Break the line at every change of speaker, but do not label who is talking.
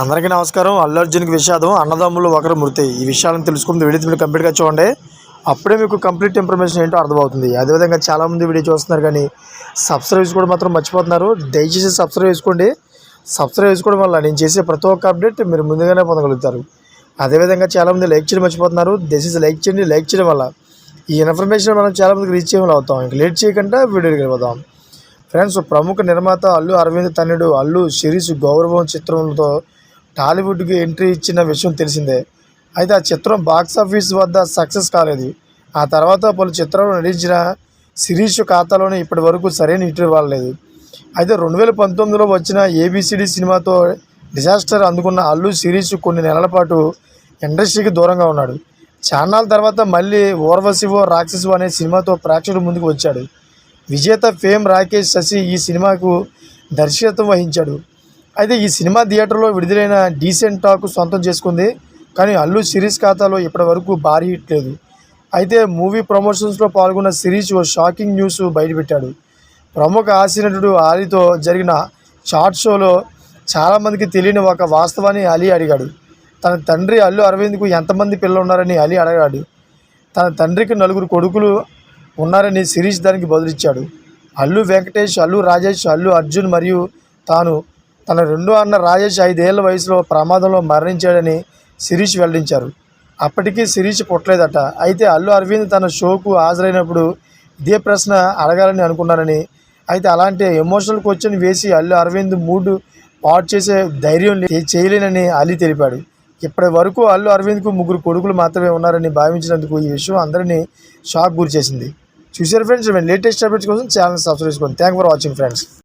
అందరికీ నమస్కారం. అల్లు అర్జున్కి విషాదం అన్నదమ్ములు ఒకరు మృతి. ఈ విషయాలను తెలుసుకుంది వీడియో మీరు కంప్లీట్గా చూడండి. అప్పుడే మీకు కంప్లీట్ ఇన్ఫర్మేషన్ ఏంటో అర్థమవుతుంది. అదేవిధంగా చాలామంది వీడియో చూస్తున్నారు కానీ సబ్స్క్రైబ్ చేసుకోవడం మాత్రం మర్చిపోతున్నారు. దయచేసి సబ్స్క్రైబ్ చేసుకోండి. సబ్స్క్రైబ్ చేసుకోవడం వల్ల నేను చేసే ప్రతి ఒక్క అప్డేట్ మీరు ముందుగానే పొందగలుగుతారు. అదేవిధంగా చాలామంది లైక్ చేయడం మర్చిపోతున్నారు. దయచేసి లైక్ చేయండి. లైక్ చేయడం వల్ల ఈ ఇన్ఫర్మేషన్ మనం చాలామందికి రీచ్ చేయడం అవుతాం. ఇంక లేట్ చేయకుండా వీడియోకి వెళ్ళిపోతాం ఫ్రెండ్స్ ప్రముఖ నిర్మాత అల్లు అరవింద్ తన్నుడు అల్లు శిరీష్ గౌరవం చిత్రంతో టాలీవుడ్కి ఎంట్రీ ఇచ్చిన విషయం తెలిసిందే. అయితే ఆ చిత్రం బాక్స్ ఆఫీస్ వద్ద సక్సెస్ కాలేదు. ఆ తర్వాత పలు చిత్రాలు నటించిన శిరీష్ ఖాతాలోనే ఇప్పటి వరకు సరైన హిట్ ఇవ్వలేదు అయితే రెండు వేల పంతొమ్మిదిలో వచ్చిన ఏబిసిడి సినిమాతో డిజాస్టర్ అందుకున్న అల్లు శిరీష్ కొన్ని నెలల పాటు ఇండస్ట్రీకి దూరంగా ఉన్నాడు. చాన్నాళ్ళ తర్వాత మళ్ళీ ఓర్వశివో రాక్షసు అనే సినిమాతో ప్రేక్షకుల ముందుకు వచ్చాడు. విజేత ఫేమ్ రాకేష్ శశి ఈ సినిమాకు దర్శకత్వం వహించాడు. అయితే ఈ సినిమా థియేటర్లో విడుదలైన డీసెంట్ టాక్ సొంతం చేసుకుంది కానీ అల్లు సిరీస్ ఖాతాలో ఇప్పటివరకు భారీ హిట్ లేదు. అయితే మూవీ ప్రమోషన్స్లో పాల్గొన్న సిరీస్ ఓ షాకింగ్ న్యూస్ బయటపెట్టాడు. ప్రముఖ హాస్యనటుడు అలీతో జరిగిన షార్ట్ షోలో చాలామందికి తెలియని ఒక వాస్తవాన్ని అలీ అడిగాడు. తన తండ్రి అల్లు అరవింద్కు ఎంతమంది పిల్లలు ఉన్నారని అలీ అడగాడు. తన తండ్రికి నలుగురు కొడుకులు ఉన్నారని శిరీష్ దానికి బదులిచ్చాడు. అల్లు వెంకటేష్ అల్లు రాజేష్ అల్లు అర్జున్ మరియు తాను తన రెండో అన్న రాజేష్ ఐదేళ్ళ వయసులో ప్రమాదంలో మరణించాడని శిరీష్ వెల్లడించారు. అప్పటికీ శిరీష్ పుట్టలేదట. అయితే అల్లు అరవింద్ తన షోకు హాజరైనప్పుడు ఇదే ప్రశ్న అడగాలని అనుకున్నానని. అయితే అలాంటి ఎమోషనల్ క్వశ్చన్ వేసి అల్లు అరవింద్ మూడ్ పాటు చేసే ధైర్యం చేయలేనని అలీ తెలిపాడు. ఇప్పటి వరకు అల్లు అరవింద్కు ముగ్గురు కొడుకులు మాత్రమే ఉన్నారని భావించినందుకు ఈ విషయం అందరినీ షాక్ గురి చేసింది చూసారు ఫ్రెండ్స్ లేటెస్ట్ అప్డేట్స్ కోసం ఛానల్ సబ్స్క్రైబ్ చేసుకోండి. Thank for watching friends